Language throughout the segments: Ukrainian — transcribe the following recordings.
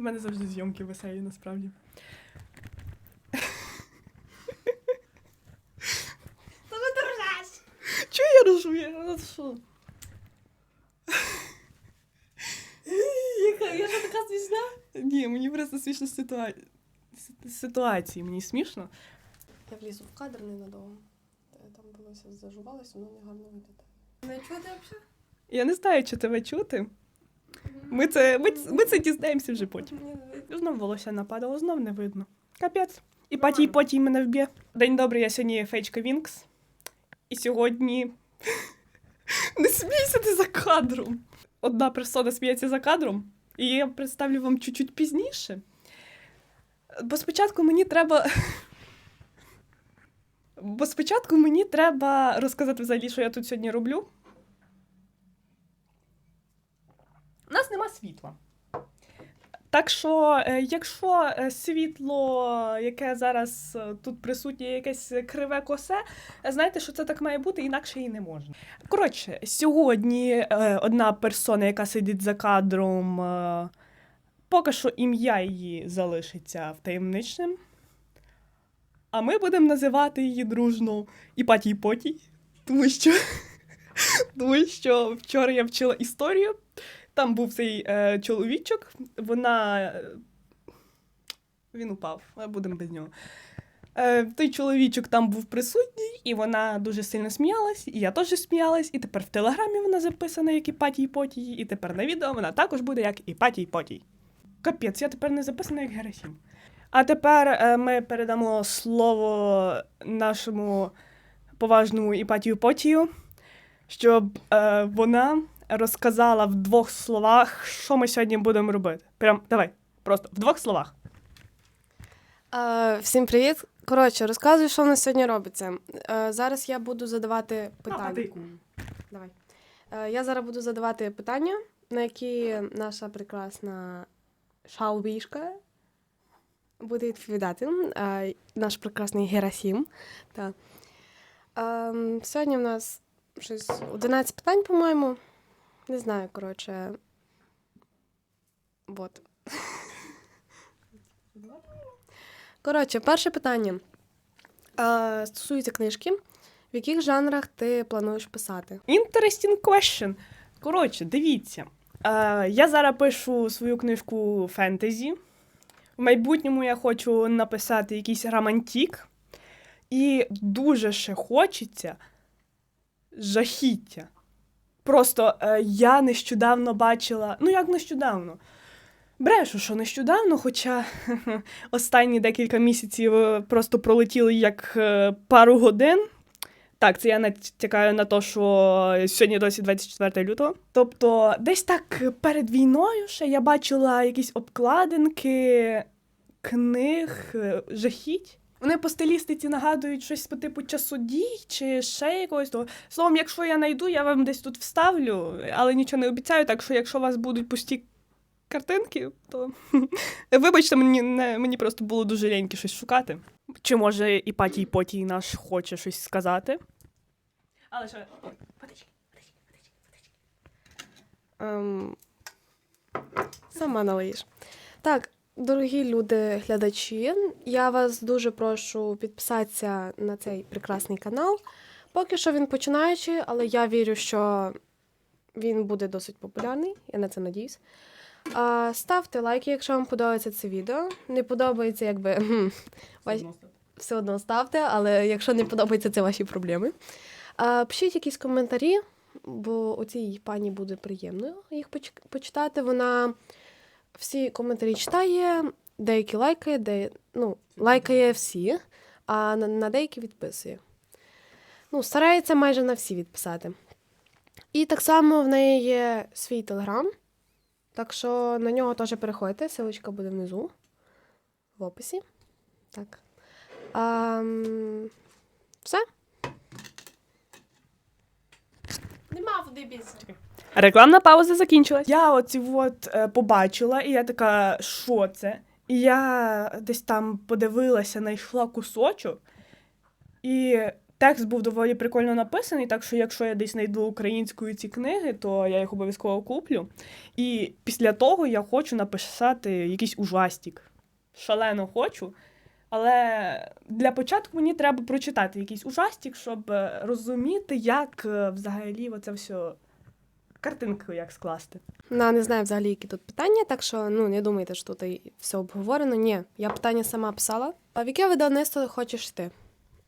У мене завжди зйомки веселі, насправді. Та ви держась! Чого я рожу? Я що? Я ж така смішна. Ні, мені просто смішно ситуа... ситуації. Мені смішно. Я влізу в кадр ненадовго. Та Там волосся зажувалось, воно не гарно виглядає. Не чути взагалі? Я не знаю, чи тебе чути. Ми це, ми, ми це дізнаємося вже потім. Мені. Знов волосся нападало, знов не видно. Капець. І патій потій мене вб'є. День добрий, я сьогодні Фейчка Вінкс. І сьогодні. Не смійся ти за кадром. Одна персона сміється за кадром, і я представлю вам чуть-чуть пізніше. Бо спочатку мені треба. Бо спочатку мені треба розказати взагалі, що я тут сьогодні роблю. У нас нема світла. Так що, е, якщо е, світло, яке зараз е, тут присутнє, якесь криве косе, знаєте, що це так має бути, інакше і не можна. Коротше, сьогодні одна персона, яка сидить за кадром, поки що ім'я її залишиться втаємничним. А ми будемо називати її дружно Іпатій Потій, тому що, тому що вчора я вчила історію. Там був цей е, чоловічок, вона. е, Він упав, будемо без нього. Е, той чоловічок там був присутній, і вона дуже сильно сміялась, і я теж сміялась, і тепер в телеграмі вона записана як Іпатій Потій, і тепер на відео вона також буде як Іпатій Потій. Капець, я тепер не записана як Герасім. А тепер е, ми передамо слово нашому поважному Іпатію Потію, щоб е, вона розказала в двох словах, що ми сьогодні будемо робити. Прям давай, просто в двох словах. А, всім привіт. Коротше, розказую, що в нас сьогодні робиться. Е, зараз я буду задавати питання. Давай. Е, я зараз буду задавати питання, на які наша прекрасна шаубішка буде відповідати. Е, наш прекрасний Герасім. Та. Ем, сьогодні в нас щось 11 питань, по-моєму. Не знаю, коротше. Вот. Коротше, перше питання. Е, стосується книжки. В яких жанрах ти плануєш писати? Interesting question. Коротше, дивіться. Е, я зараз пишу свою книжку фентезі. В майбутньому я хочу написати якийсь романтик. І дуже ще хочеться жахіття. Просто е, я нещодавно бачила. Ну, як нещодавно? Брешу, що нещодавно, хоча останні декілька місяців е, просто пролетіли як е, пару годин. Так, це я натякаю на те, що сьогодні досі 24 лютого. Тобто, десь так перед війною ще я бачила якісь обкладинки книг, е, жахіть. Вони по стилістиці нагадують щось по типу часодій чи ще якогось. того. Словом, якщо я знайду, я вам десь тут вставлю, але нічого не обіцяю. Так що, якщо у вас будуть пусті картинки, то вибачте, мені не мені просто було дуже ліньки щось шукати. Чи може Іпатій Потій наш хоче щось сказати? Але що. Ой, водички, водички. Ем, сама налиєш. Так, дорогі люди, глядачі, я вас дуже прошу підписатися на цей прекрасний канал. Поки що він починаючий, але я вірю, що він буде досить популярний, я на це надіюсь. А, ставте лайки, якщо вам подобається це відео. Не подобається, якби хм, все одно ставте, але якщо не подобається, це ваші проблеми. А, пишіть якісь коментарі, бо у цій пані буде приємно їх почитати. Вона всі коментарі читає, деякі лайкає, де, ну, лайкає всі, а на, на деякі відписує. Ну, старається майже на всі відписати. І так само в неї є свій телеграм. Так що на нього теж переходьте, ссылочка буде внизу, в описі. Так. А, все? Нема води більше. Рекламна пауза закінчилась. Я оці от е, побачила, і я така, що це? І я десь там подивилася, знайшла кусочок, і Текст був доволі прикольно написаний, так що якщо я десь знайду українською ці книги, то я їх обов'язково куплю. І після того я хочу написати якийсь ужастик. Шалено хочу. Але для початку мені треба прочитати якийсь ужастик, щоб е, розуміти, як е, взагалі оце все картинку як скласти. На не знаю взагалі, які тут питання, так що ну не думайте, що тут все обговорено. Ні, я питання сама писала. А в яке видавництво хочеш йти?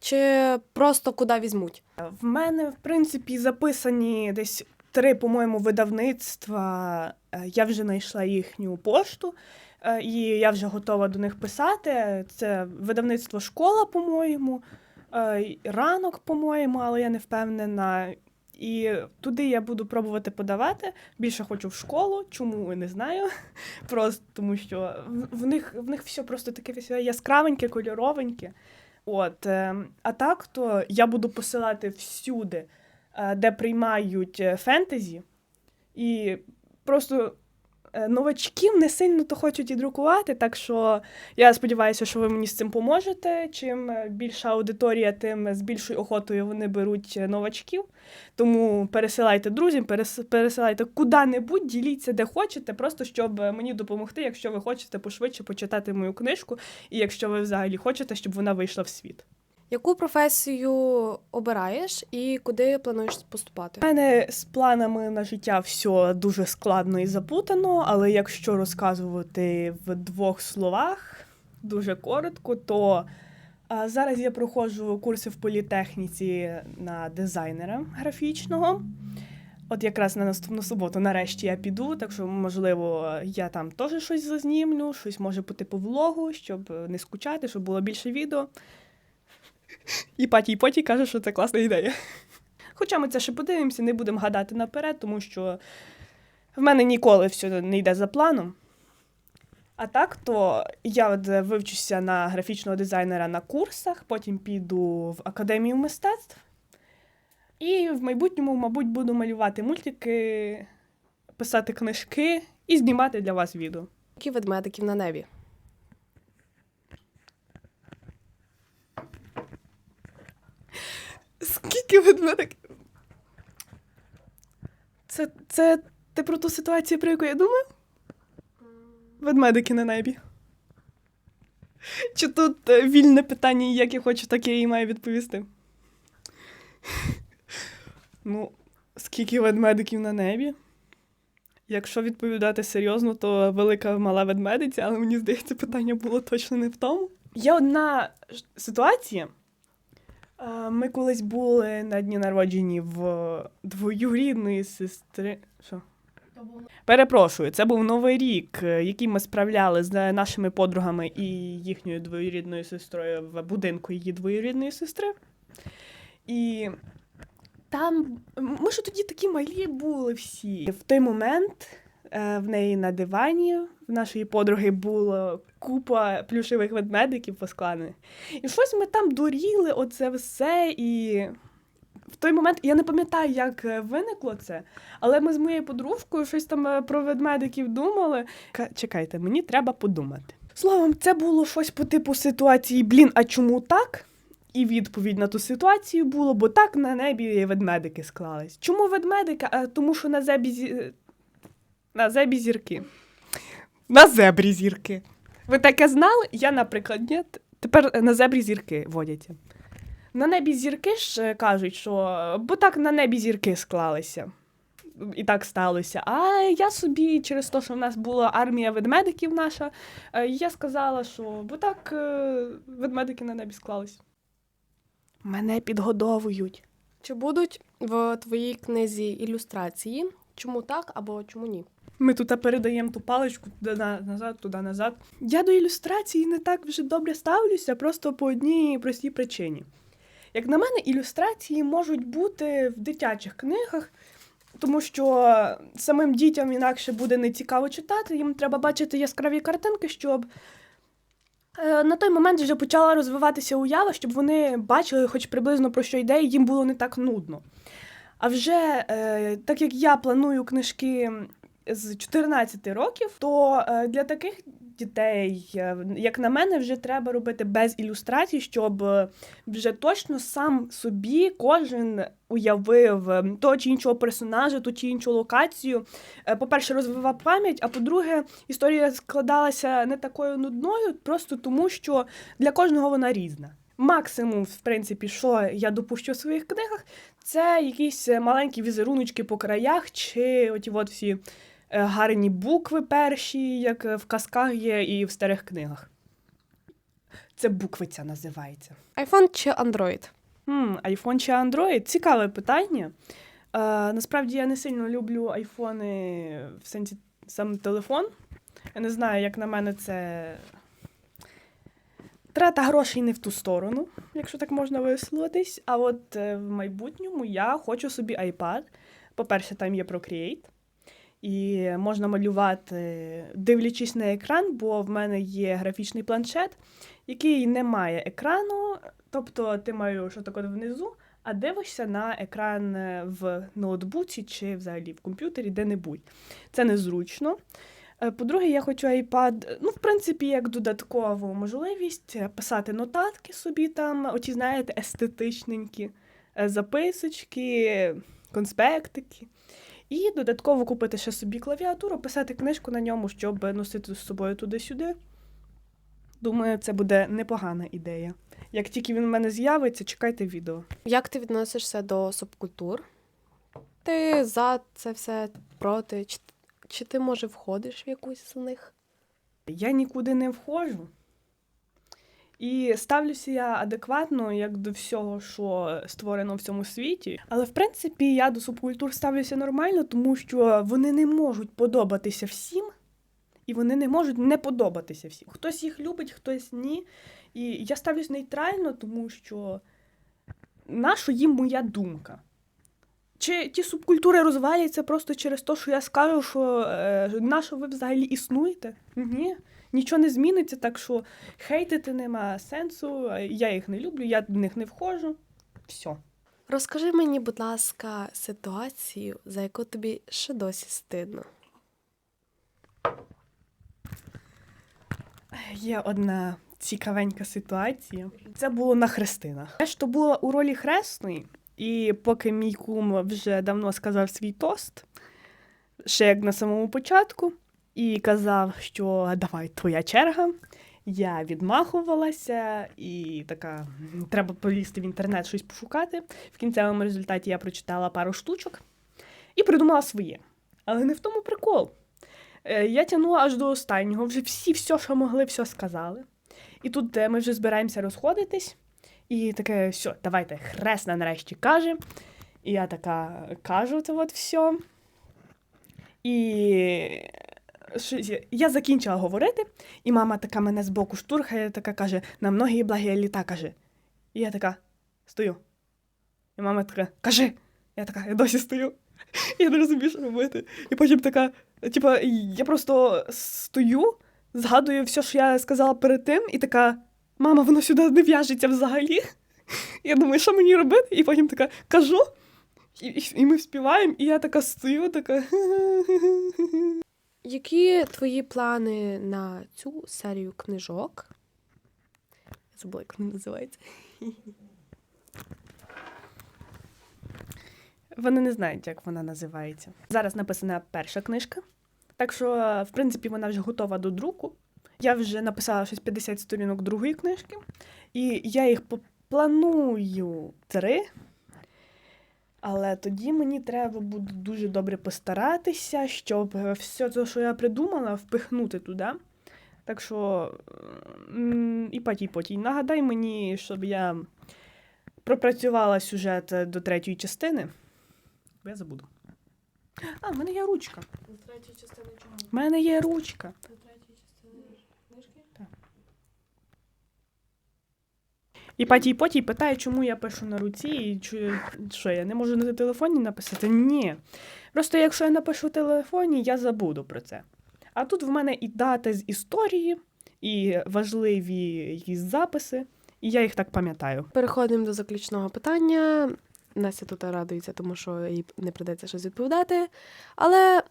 Чи просто куди візьмуть? В мене, в принципі, записані десь три, по-моєму, видавництва. Е, Я вже знайшла їхню пошту, е, і я вже готова до них писати. Це видавництво школа, по-моєму, е, ранок, по-моєму, але я не впевнена. І туди я буду пробувати подавати. Більше хочу в школу, чому не знаю. Просто тому що в- них, в них все просто таке яскравеньке, кольоровеньке. От, е, а так, то я буду посилати всюди, е, де приймають е, фентезі, і просто новачків не сильно то хочуть і друкувати, так що я сподіваюся, що ви мені з цим поможете. Чим е, більша аудиторія, тим з більшою охотою вони беруть е, новачків. Тому пересилайте друзям, пересилайте куди-небудь, діліться де хочете, просто щоб е, мені допомогти, якщо ви хочете пошвидше почитати мою книжку, і якщо ви взагалі хочете, щоб вона вийшла в світ. Яку професію обираєш і куди плануєш поступати? У мене з планами на життя все дуже складно і запутано, але якщо розказувати в двох словах, дуже коротко, то зараз я проходжу курси в політехніці на дизайнера графічного. От якраз на наступну суботу нарешті я піду, так що, можливо, я там теж щось зазнімлю, щось може по типу влогу, щоб не скучати, щоб було більше відео. І паті і поті каже, що це класна ідея. Хоча ми це ще подивимося, не будемо гадати наперед, тому що в мене ніколи все не йде за планом. А так, то я от вивчуся на графічного дизайнера на курсах, потім піду в академію мистецтв. І в майбутньому, мабуть, буду малювати мультики, писати книжки і знімати для вас відео. Які ведмедиків на небі? Скільки ведмедик? Це, це ти про ту ситуацію, про яку я думаю? Ведмедики на небі. Чи тут е, вільне питання, як я хочу, так я і маю відповісти? Ну, скільки ведмедиків на небі? Якщо відповідати серйозно, то велика мала ведмедиця, але мені здається, питання було точно не в тому. Є одна ситуація. Ми колись були на дні народжені в двоюрідної сестри. Що? Перепрошую, це був новий рік, е, який ми справляли з нашими подругами і їхньою двоюрідною сестрою в будинку її двоюрідної сестри. І там ми ж тоді такі малі були всі. В той момент е, в неї на дивані в нашої подруги було купа плюшевих ведмедиків поскладених. І щось ми там дуріли, оце все. І в той момент я не пам'ятаю, як е, виникло це, але ми з моєю подружкою щось там е, про ведмедиків думали. Чекайте, мені треба подумати. Словом, це було щось по типу ситуації: блін, а чому так? І відповідь на ту ситуацію було, бо так на небі ведмедики склались. Чому ведмедики? А тому що на зебі на зебі зірки. На зебрі зірки. Ви таке знали? Я, наприклад, ні. Тепер на зебрі зірки водяться. На небі зірки ж е, кажуть, що бо так на небі зірки склалися. І так сталося. А я собі через те, що в нас була армія ведмедиків наша, е, я сказала, що бо так е, ведмедики на небі склались. Мене підгодовують. Чи будуть в твоїй книзі ілюстрації? Чому так або чому ні? Ми тут передаємо ту паличку туди назад, туди назад. Я до ілюстрації не так вже добре ставлюся, просто по одній простій причині. Як на мене, ілюстрації можуть бути в дитячих книгах, тому що самим дітям інакше буде не цікаво читати, їм треба бачити яскраві картинки, щоб е, на той момент вже почала розвиватися уява, щоб вони бачили хоч приблизно про що йде, і їм було не так нудно. А вже е, так як я планую книжки з 14 років, то е, для таких дітей, е, як на мене, вже треба робити без ілюстрацій, щоб е, вже точно сам собі кожен уявив е, того чи іншого персонажа, ту чи іншу локацію. Е, По-перше, розвивав пам'ять, а по-друге, історія складалася не такою нудною, просто тому, що для кожного вона різна. Максимум, в принципі, що я допущу в своїх книгах, це якісь е, маленькі візеруночки по краях, чи оті от всі е, гарні букви перші, як е, в казках є і в старих книгах. Це буквиця називається. iPhone чи Android? IPhone чи Android? Цікаве питання. Е, насправді я не сильно люблю айфони в сенсі сам телефон. Я не знаю, як на мене, це трата грошей не в ту сторону, якщо так можна висловитись. А от е, в майбутньому я хочу собі iPad. По-перше, там є Procreate. І можна малювати, дивлячись на екран, бо в мене є графічний планшет, який не має екрану, тобто ти маєш отак от внизу, а дивишся на екран е, в ноутбуці чи взагалі в комп'ютері де-небудь. Це незручно. Е, По-друге, я хочу iPad, ну, в принципі, як додаткову можливість е, писати нотатки собі там, оті, знаєте, естетичненькі е, записочки, конспектики. І додатково купити ще собі клавіатуру, писати книжку на ньому, щоб носити з собою туди-сюди. Думаю, це буде непогана ідея. Як тільки він в мене з'явиться, чекайте відео. Як ти відносишся до субкультур? Ти за це все проти? Чи, ти, може, входиш в якусь з них? Я нікуди не входжу. І ставлюся я адекватно як до всього, що створено в цьому світі. Але в принципі я до субкультур ставлюся нормально, тому що вони не можуть подобатися всім, і вони не можуть не подобатися всім. Хтось їх любить, хтось ні. І я ставлюсь нейтрально, тому що нащо їм моя думка? Чи ті субкультури розваляться просто через те, що я скажу, що е, на що ви взагалі існуєте? Ні, нічого не зміниться, так що хейтити нема сенсу. Я їх не люблю, я до них не входжу. Все. Розкажи мені, будь ласка, ситуацію, за яку тобі ще досі стидно. Є одна цікавенька ситуація. Це було на хрестинах. Ж то була у ролі хресної, і поки мій кум вже давно сказав свій тост, ще як на самому початку, і казав, що давай твоя черга. Я відмахувалася і така, треба полізти в інтернет щось пошукати. В кінцевому результаті я прочитала пару штучок і придумала своє. Але не в тому прикол. Е, Я тягнула аж до останнього, вже всі все, що могли, все сказали. І тут ми вже збираємося розходитись, і таке, все, давайте, хресна нарешті каже. І я така кажу це от все. І я- закінчила говорити, і мама така мене збоку штурхає, така каже, на многі благі літа каже. І я така стою. І мама така, кажи. Я така, я досі стою. Я не розумію, що робити. І потім така, типа, я просто стою, згадую все, що я сказала перед тим, і така, мама, воно сюди не в'яжеться взагалі. Я думаю, що мені робити? І потім така кажу, і, і, і ми співаємо, і я така стою, така. Які твої плани на цю серію книжок? Я забула, як вони називаються. Вони не знають, як вона називається. Зараз написана перша книжка, так що, в принципі, вона вже готова до друку. Я вже написала щось 50 сторінок другої книжки, і я їх планую три. Але тоді мені треба буде дуже добре постаратися, щоб е, все те, що я придумала, впихнути туди. Так що, і потій потій. Нагадай мені, щоб я пропрацювала сюжет е, до третьої частини. Бо я забуду. А, в мене є ручка. До третьої частини чого? В мене є ручка. До третьої частини книжки? І патій потій питає, чому я пишу на руці, і чу- що я не можу на телефоні написати? Ні. Просто якщо я напишу в телефоні, я забуду про це. А тут в мене і дати з історії, і важливі якісь записи, і я їх так пам'ятаю. Переходимо до заключного питання. Настя тут радується, тому що їй не придеться щось відповідати. Але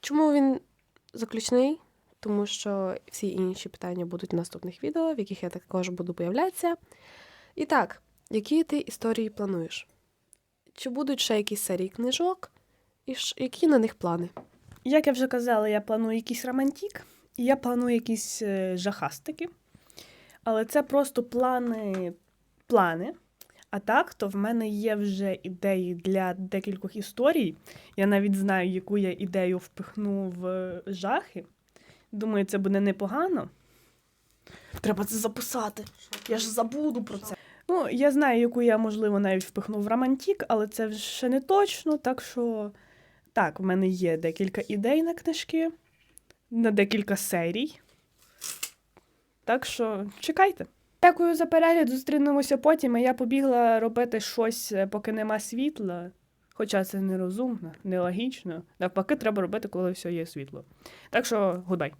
чому він заключний? Тому що всі інші питання будуть в наступних відео, в яких я також буду появлятися. І так, які ти історії плануєш? Чи будуть ще якісь серії книжок? І які на них плани? Як я вже казала, я планую якийсь романтик, і я планую якісь е, жахастики. Але це просто плани, плани. А так, то в мене є вже ідеї для декількох історій. Я навіть знаю, яку я ідею впихну в е, жахи. Думаю, це буде непогано. Треба це записати. Я ж забуду про це. Ну, я знаю, яку я, можливо, навіть впихну в романтик, але це ще не точно, так що. Так, в мене є декілька ідей на книжки, на декілька серій. Так що чекайте. Дякую за перегляд. Зустрінемося потім. А я побігла робити щось, поки нема світла. Хоча це нерозумно, нелогічно. Навпаки, треба робити, коли все є світло. Так що, гудай.